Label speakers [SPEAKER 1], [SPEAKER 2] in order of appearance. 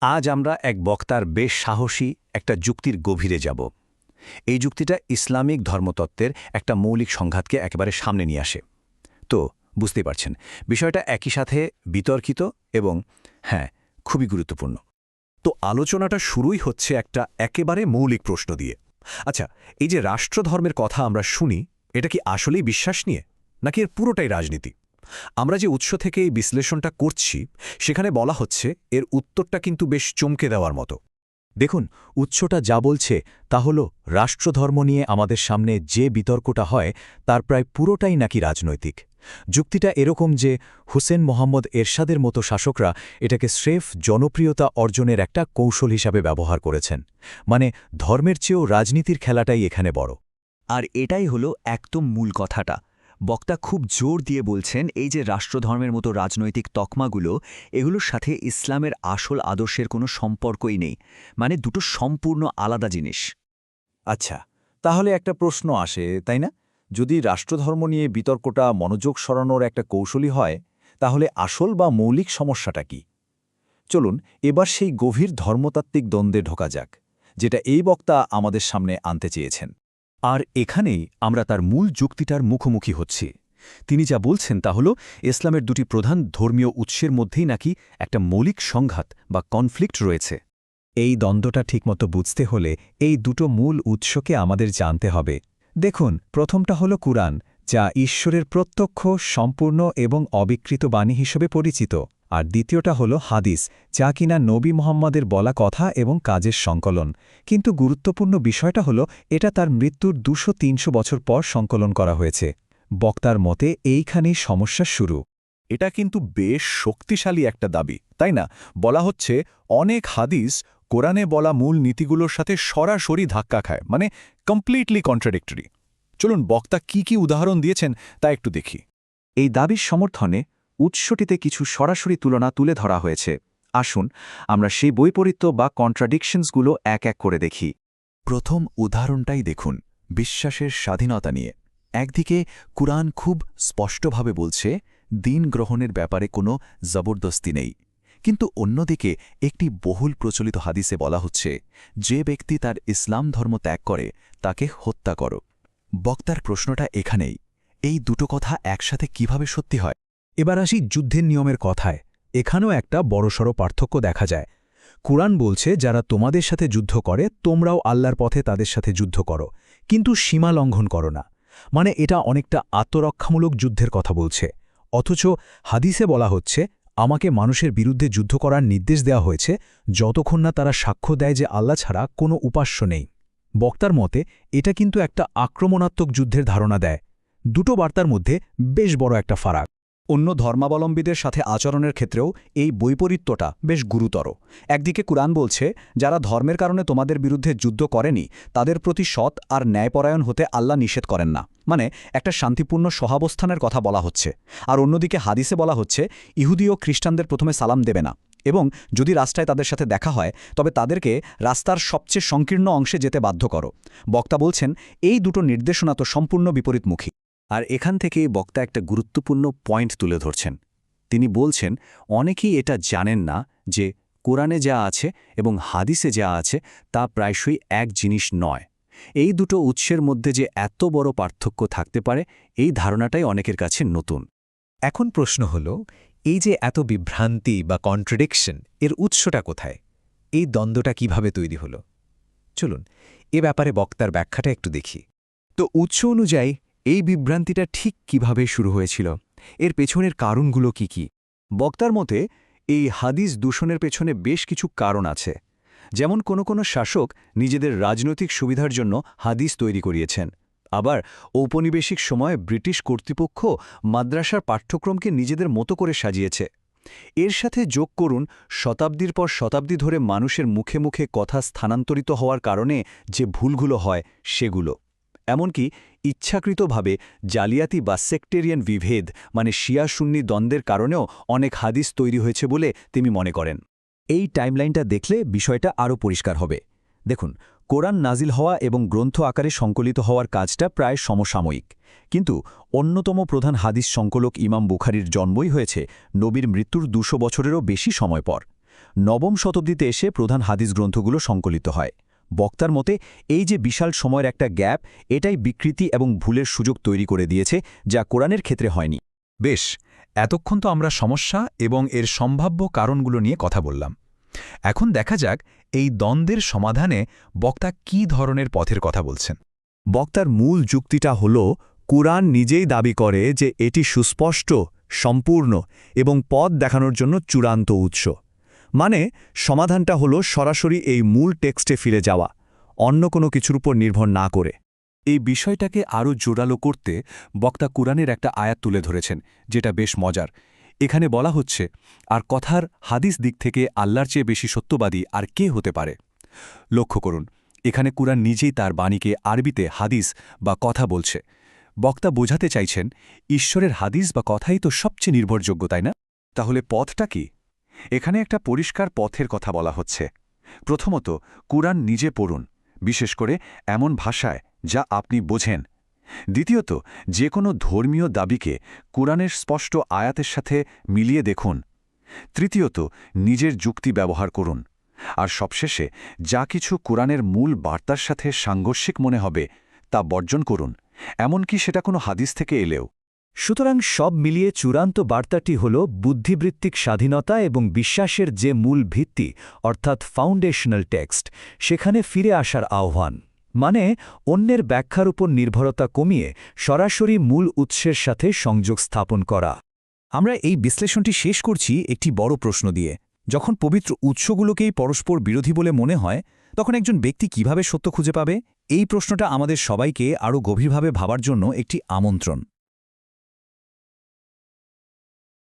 [SPEAKER 1] আজ আমরা এক বক্তার বেশ সাহসী একটা যুক্তির গভীরে যাব। এই যুক্তিটা ইসলামিক ধর্মতত্ত্বের একটা মৌলিক সংঘাতকে একেবারে সামনে নিয়ে আসে। তো, বুঝতেই পারছেন, বিষয়টা একই সাথে বিতর্কিত এবং হ্যাঁ খুবই গুরুত্বপূর্ণ।
[SPEAKER 2] তো আলোচনাটা শুরুই হচ্ছে একটা একেবারে মৌলিক প্রশ্ন দিয়ে। আচ্ছা এই যে রাষ্ট্রধর্মের কথা আমরা শুনি, এটা কি আসলেই বিশ্বাস নিয়ে, নাকি এর পুরোটাই রাজনীতি? আমরা যে উৎস থেকে এই বিশ্লেষণটা করছি, সেখানে বলা হচ্ছে এর উত্তরটা কিন্তু বেশ চমকে দেওয়ার মতো।
[SPEAKER 3] দেখুন, উৎসটা যা বলছে তা হল রাষ্ট্রধর্ম নিয়ে আমাদের সামনে যে বিতর্কটা হয়, তার প্রায় পুরোটাই নাকি রাজনৈতিক। যুক্তিটা এরকম যে হুসেন মোহাম্মদ এরশাদের মতো শাসকরা এটাকে স্রেফ জনপ্রিয়তা অর্জনের একটা কৌশল হিসাবে ব্যবহার করেছেন। মানে ধর্মের চেয়েও রাজনীতির খেলাটাই এখানে বড়।
[SPEAKER 4] আর এটাই হলো একদম মূল কথাটা। বক্তা খুব জোর দিয়ে বলছেন, এই যে রাষ্ট্রধর্মের মতো রাজনৈতিক তকমাগুলো, এগুলোর সাথে ইসলামের আসল আদর্শের কোনো সম্পর্কই নেই। মানে দুটো সম্পূর্ণ আলাদা জিনিস।
[SPEAKER 3] আচ্ছা তাহলে একটা প্রশ্ন আসে, তাই না? যদি রাষ্ট্রধর্ম নিয়ে বিতর্কটা মনোযোগ সরানোর একটা কৌশলী হয়, তাহলে আসল বা মৌলিক সমস্যাটা কি? চলুন, এবার সেই গভীর ধর্মতাত্ত্বিক দ্বন্দ্বে ঢোকা যাক, যেটা এই বক্তা আমাদের সামনে আনতে চেয়েছেন।
[SPEAKER 2] আর এখানেই আমরা তার মূল যুক্তিটার মুখোমুখি হচ্ছি। তিনি যা বলছেন তা হল, ইসলামের দুটি প্রধান ধর্মীয় উৎসের মধ্যেই নাকি একটা মৌলিক সংঘাত বা কনফ্লিক্ট রয়েছে।
[SPEAKER 3] এই দ্বন্দ্বটা ঠিকমতো বুঝতে হলে এই দুটো মূল উৎসকে আমাদের জানতে হবে। দেখুন, প্রথমটা হল কুরআন, যা ঈশ্বরের প্রত্যক্ষ, সম্পূর্ণ এবং অবিকৃত বাণী হিসেবে পরিচিত। আর দ্বিতীয়টা হল হাদিস, যা কিনা নবী মোহাম্মদের বলা কথা এবং কাজের সংকলন। কিন্তু গুরুত্বপূর্ণ বিষয়টা হল, এটা তার মৃত্যুর দুশো তিনশো বছর পর সংকলন করা হয়েছে। বক্তার মতে, এইখানেই সমস্যা শুরু।
[SPEAKER 2] এটা কিন্তু বেশ শক্তিশালী একটা দাবি, তাই না? বলা হচ্ছে, অনেক হাদিস কোরআনে বলা মূল নীতিগুলোর সাথে সরাসরি ধাক্কা খায় মানে কমপ্লিটলি কন্ট্রাডিক্টরি চলুন, বক্তা কি কি উদাহরণ দিয়েছেন তা একটু দেখি।
[SPEAKER 3] এই দাবির সমর্থনে উৎসটিতে কিছু সরাসরি তুলনা তুলে ধরা হয়েছে। আসুন, আমরা সেই বৈপরীত্য বা কন্ট্রাডিকশনসগুলো এক এক করে দেখি।
[SPEAKER 2] প্রথম উদাহরণটাই দেখুন, বিশ্বাসের স্বাধীনতা নিয়ে। একদিকে, কুরআন খুব স্পষ্টভাবে বলছে, দিন গ্রহণের ব্যাপারে কোনো জবরদস্তি নেই। কিন্তু অন্যদিকে, একটি বহুল প্রচলিত হাদিসে বলা হচ্ছে, যে ব্যক্তি তার ইসলাম ধর্ম ত্যাগ করে, তাকে হত্যা করো। বক্তার প্রশ্নটা এখানেই। এই দুটো কথা একসাথে কীভাবে সত্যি হয়?
[SPEAKER 5] এবার আসি যুদ্ধের নিয়মের কথায়। এখানেও একটা বড়সড় পার্থক্য দেখা যায়। কুরআন বলছে, যারা তোমাদের সাথে যুদ্ধ করে, তোমরাও আল্লাহর পথে তাদের সাথে যুদ্ধ করো। কিন্তু সীমা লঙ্ঘন করো না। মানে এটা অনেকটা আত্মরক্ষামূলক যুদ্ধের কথা বলছে। অথচ হাদিসে বলা হচ্ছে, আমাকে মানুষের বিরুদ্ধে যুদ্ধ করার নির্দেশ দেওয়া হয়েছে, যতক্ষণ না তারা সাক্ষ্য দেয় যে আল্লাহ ছাড়া কোনো উপাস্য নেই। বক্তার মতে, এটা কিন্তু একটা আক্রমণাত্মক যুদ্ধের ধারণা দেয়। দুটো বার্তার মধ্যে বেশ বড় একটা ফারাক।
[SPEAKER 2] অন্য ধর্মাবলম্বীদের সাথে আচরণের ক্ষেত্রেও এই বৈপরীত্যটা বেশ গুরুতর। একদিকে কুরআন বলছে, যারা ধর্মের কারণে তোমাদের বিরুদ্ধে যুদ্ধ করেনি, তাদের প্রতি সৎ আর ন্যায়পরায়ণ হতে আল্লাহ নিষেধ করেন না। মানে একটা শান্তিপূর্ণ সহাবস্থানের কথা বলা হচ্ছে। আর অন্যদিকে হাদিসে বলা হচ্ছে, ইহুদি ও খ্রিস্টানদের প্রথমে সালাম দেবে না। এবং যদি রাস্তায় তাদের সাথে দেখা হয়, তবে তাদেরকে রাস্তার সবচেয়ে সংকীর্ণ অংশে যেতে বাধ্য করো। বক্তা বলছেন, এই দুটো নির্দেশনা তো সম্পূর্ণ বিপরীতমুখী।
[SPEAKER 1] আর এখান থেকে বক্তা একটা গুরুত্বপূর্ণ পয়েন্ট তুলে ধরছেন। তিনি বলছেন, অনেকেই এটা জানেন না যে কোরআনে যা আছে এবং হাদিসে যা আছে তা প্রায়শই এক জিনিস নয়। এই দুটো উৎসের মধ্যে যে এত বড় পার্থক্য থাকতে পারে, এই ধারণাটাই অনেকের কাছে নতুন।
[SPEAKER 3] এখন প্রশ্ন হল, এই যে এত বিভ্রান্তি বা কন্ট্রাডিকশন এর উৎসটা কোথায়? এই দ্বন্দ্বটা কীভাবে তৈরি হল? চলুন, এ ব্যাপারে বক্তার ব্যাখ্যাটা একটু দেখি।
[SPEAKER 2] তো উৎস অনুযায়ী এই বিভ্রান্তিটা ঠিক কীভাবে শুরু হয়েছিল? এর পেছনের কারণগুলো কি কি? বক্তার মতে, এই হাদিস দূষণের পেছনে বেশ কিছু কারণ আছে। যেমন কোনো কোনো শাসক নিজেদের রাজনৈতিক সুবিধার জন্য হাদিস তৈরি করিয়েছেন। আবার ঔপনিবেশিক সময়ে ব্রিটিশ কর্তৃপক্ষ মাদ্রাসার পাঠ্যক্রমকে নিজেদের মতো করে সাজিয়েছে। এর সাথে যোগ করুন, শতাব্দীর পর শতাব্দী ধরে মানুষের মুখে মুখে কথা স্থানান্তরিত হওয়ার কারণে যে ভুলগুলো হয়, সেগুলো। এমনকি ইচ্ছাকৃতভাবে জালিয়াতি বা সেক্টেরিয়ান বিভেদ মানে শিয়া সুন্নি দ্বন্দ্বের কারণেও অনেক হাদিস তৈরি হয়েছে বলে তিনি মনে করেন।
[SPEAKER 3] এই টাইমলাইনটা দেখলে বিষয়টা আরও পরিষ্কার হবে। দেখুন, কোরআন নাজিল হওয়া এবং গ্রন্থ আকারে সংকলিত হওয়ার কাজটা প্রায় সমসাময়িক। কিন্তু অন্যতম প্রধান হাদিস সংকলক ইমাম বুখারির জন্মই হয়েছে নবীর মৃত্যুর দুশো বছরেরও বেশি সময় পর।
[SPEAKER 1] নবম শতাব্দীতে এসে প্রধান হাদিস গ্রন্থগুলো সংকলিত হয়। বক্তার মতে, এই যে বিশাল সময়ের একটা গ্যাপ, এটাই বিকৃতি এবং ভুলের সুযোগ তৈরি করে দিয়েছে, যা কোরআনের ক্ষেত্রে হয়নি।
[SPEAKER 3] বেশ, এতক্ষণ তো আমরা সমস্যা এবং এর সম্ভাব্য কারণগুলো নিয়ে কথা বললাম। এখন দেখা যাক এই দ্বন্দ্বের সমাধানে বক্তা কী ধরনের পথের কথা বলছেন।
[SPEAKER 1] বক্তার মূল যুক্তিটা হল, কুরআন নিজেই দাবি করে যে এটি সুস্পষ্ট, সম্পূর্ণ এবং পথ দেখানোর জন্য চূড়ান্ত উৎস। মানে সমাধানটা হল সরাসরি এই মূল টেক্সটে ফিরে যাওয়া, অন্য কোনো কিছুর উপর নির্ভর না করে।
[SPEAKER 2] এই বিষয়টাকে আরও জোরালো করতে বক্তা কুরআনের একটা আয়াত তুলে ধরেছেন, যেটা বেশ মজার। এখানে বলা হচ্ছে, আর কথার হাদিস দিক থেকে আল্লাহর চেয়ে বেশি সত্যবাদী আর কে হতে পারে? লক্ষ্য করুন, এখানে কুরআন নিজেই তার বাণীকে আরবিতে হাদিস বা কথা বলছে। বক্তা বোঝাতে চাইছেন, ঈশ্বরের হাদিস বা কথাই তো সবচেয়ে নির্ভরযোগ্য, তাই না? তাহলে পথটা কি? এখানে একটা পরিষ্কার পথের কথা বলা হচ্ছে। প্রথমত, কুরআন নিজে পড়ুন, বিশেষ করে এমন ভাষায় যা আপনি বোঝেন। দ্বিতীয়ত যে কোনো ধর্মীয় দাবিকে কুরআনের স্পষ্ট আয়াতের সাথে মিলিয়ে দেখুন। তৃতীয়ত, নিজের যুক্তি ব্যবহার করুন। আর সবশেষে, যা কিছু কুরআনের মূল বার্তার সাথে সাংঘর্ষিক মনে হবে, তা বর্জন করুন। এমনকি সেটা কোনো হাদিস থেকে এলেও।
[SPEAKER 1] সুতরাং সব মিলিয়ে চূড়ান্ত বার্তাটি হল বুদ্ধিবৃত্তিক স্বাধীনতা এবং বিশ্বাসের যে মূল ভিত্তি, অর্থাৎ ফাউন্ডেশনাল টেক্সট সেখানে ফিরে আসার আহ্বান। মানে অন্যের ব্যাখ্যার উপর নির্ভরতা কমিয়ে সরাসরি মূল উৎসের সাথে সংযোগ স্থাপন করা।
[SPEAKER 3] আমরা এই বিশ্লেষণটি শেষ করছি একটি বড় প্রশ্ন দিয়ে। যখন পবিত্র উৎসগুলোকেই পরস্পর বিরোধী বলে মনে হয়, তখন একজন ব্যক্তি কীভাবে সত্য খুঁজে পাবে? এই প্রশ্নটা আমাদের সবাইকে আরও গভীরভাবে ভাবার জন্য একটি আমন্ত্রণ।